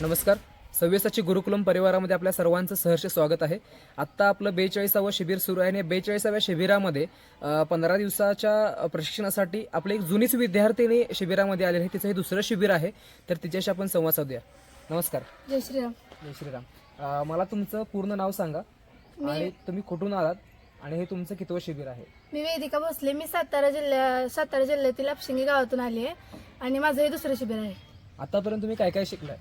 नमस्कार. सव्वीसाची गुरुकुलम परिवारामध्ये आपल्या सर्वांचं सहर्ष स्वागत आहे. आत्ता आपलं बेचाळीसावं शिबिर सुरू आहे आणि बेचाळीसाव्या शिबिरामध्ये पंधरा दिवसाच्या प्रशिक्षणासाठी आपली एक जुनीच विद्यार्थिनी शिबिरामध्ये आलेली आहे तिचं हे दुसरं शिबिर आहे. तर तिच्याशी आपण संवाद साधूया. नमस्कार. जय श्रीराम. जय श्रीराम. मला तुमचं पूर्ण नाव सांगा. आणि तुम्ही कुठून आलात? आणि हे तुमचं कितवं शिबिर आहे? मी वेदिका भोसले. मी सातारा जिल्ह्या सातारा जिल्ह्यातील अपशिंगी गावातून आली आहे. आणि माझं हे दुसरं शिबिर आहे. आतापर्यंत तुम्ही काय काय शिकलाय?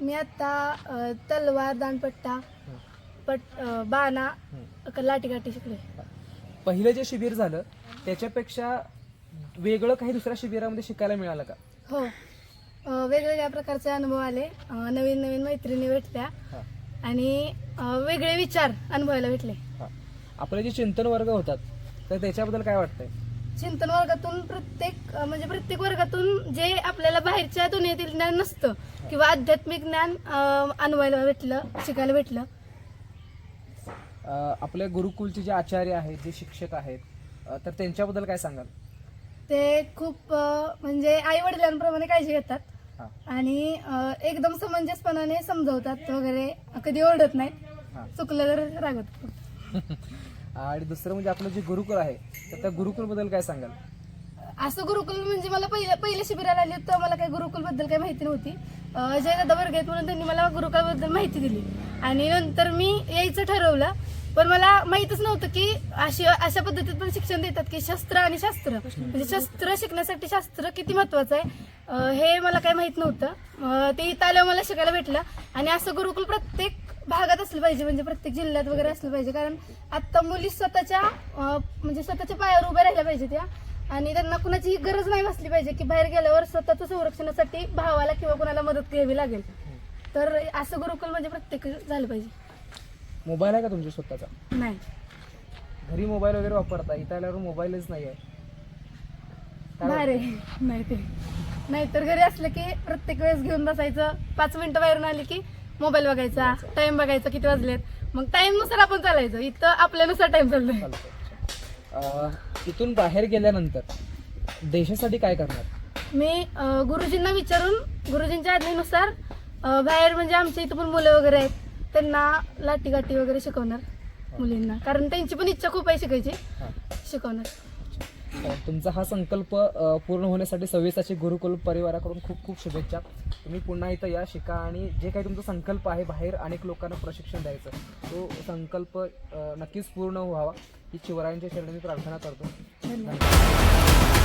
मी आता तलवार दानपट्टा पट बाणा लाटीकाठी शिकले. पहिलं जे शिबिर झालं त्याच्यापेक्षा वेगळं काही दुसऱ्या शिबिरामध्ये शिकायला मिळालं का? हो. वेगवेगळ्या प्रकारचे अनुभव आले. नवीन नवीन मैत्रिणी भेटल्या. आणि वेगळे विचार अनुभवायला भेटले. आपले जे चिंतन वर्ग होतात तर त्याच्याबद्दल काय वाटतंय? चिंतन वर्गातून प्रत्येक म्हणजे प्रत्येक वर्गातून जे आपल्याला बाहेरच्या दुनियेतील ज्ञान नसतं किंवा आध्यात्मिक ज्ञान अनुभवायला भेटलं शिकायला भेटलं. आपल्या गुरुकुलचे जे आचार्य आहेत जे शिक्षक आहेत तर त्यांच्याबद्दल काय सांगाल? ते खूप म्हणजे आई वडिलांप्रमाणे काळजी घेतात आणि एकदम समंजसपणाने समजवतात वगैरे कधी ओरडत नाहीत. हा. चुकलं तर रागवत आणि दुसरं म्हणजे आपलं जे गुरुकुल आहे तर त्या गुरुकुलबद्दल काय सांगाल? असं गुरुकुल म्हणजे मला पहिल्या पहिल्या शिबिराला आली तर मला काही गुरुकुलबद्दल काही माहिती नव्हती. जयदादा जय दादा वर्ग आहेत म्हणून त्यांनी मला गुरुकुलाबद्दल माहिती दिली. आणि नंतर मी यायचं ठरवलं पण मला माहीतच नव्हतं की अशी अशा पद्धतीत पण शिक्षण देतात की शस्त्र आणि शास्त्र. म्हणजे शस्त्र शिकण्यासाठी शास्त्र किती महत्वाचं आहे हे मला काही माहीत नव्हतं. ते इथं आल्यावर मला शिकायला भेटलं. आणि असं गुरुकुल प्रत्येक भागात असलं पाहिजे म्हणजे प्रत्येक जिल्ह्यात वगैरे असलं पाहिजे. कारण आता मुली स्वतःच्या म्हणजे स्वतःच्या पायावर उभ्या राहिल्या पाहिजे त्या. आणि त्यांना कुणाची गरज नाही भासली पाहिजे की बाहेर गेल्यावर स्वतःच्या संरक्षणासाठी भावाला किंवा कुणाला मदत घ्यावी लागेल. तर असं गुरुकुल म्हणजे प्रत्येक झालं पाहिजे. मोबाईल आहे का तुमच्या स्वतःचा? नाही. घरी मोबाईल वगैरे वापरता इथं आल्यावर मोबाईलच नाही आहे. आहे. नाही ते. नाहीतर घरी असलं की प्रत्येक वेळेस घेऊन बसायचं. पाच मिनिटं बाहेरून आली की मोबाईल बघायचा टाइम बघायचा किती वाजलेत? मग टाइमनुसार आपण चालायचं. इथं आपल्यानुसार टाइम चालतोय. अं, इथून बाहेर गेल्यानंतर देशासाठी काय करणार? मी अ, गुरुजींना विचारून गुरुजींच्या आज्ञेनुसार अ, बाहेर म्हणजे आमच्या इथं पण मुलं वगैरे आहेत. त्यांना लाटी गाठी वगैरे शिकवणार मुलींना. कारण त्यांची पण इच्छा खूप आहे शिकायची. शिकवणार. तुमचा हा संकल्प पूर्ण होण्यासाठी सव्वीसाचे गुरुकुल परिवाराकडून खूप खूप शुभेच्छा. तुम्ही पुन्हा इथं या शिका आणि जे काही तुमचा संकल्प आहे बाहेर अनेक लोकांना प्रशिक्षण द्यायचं तो संकल्प नक्कीच पूर्ण व्हावा. ही शिवरायांच्या चरणी मी प्रार्थना करतो. धन्यवाद.